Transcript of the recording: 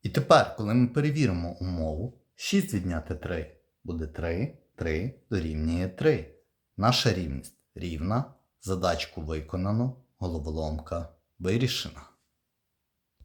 І тепер, коли ми перевіримо умову, 6 відняти 3 буде 3, 3 дорівнює 3. Наша рівність рівна, задачку виконано, головоломка вирішена.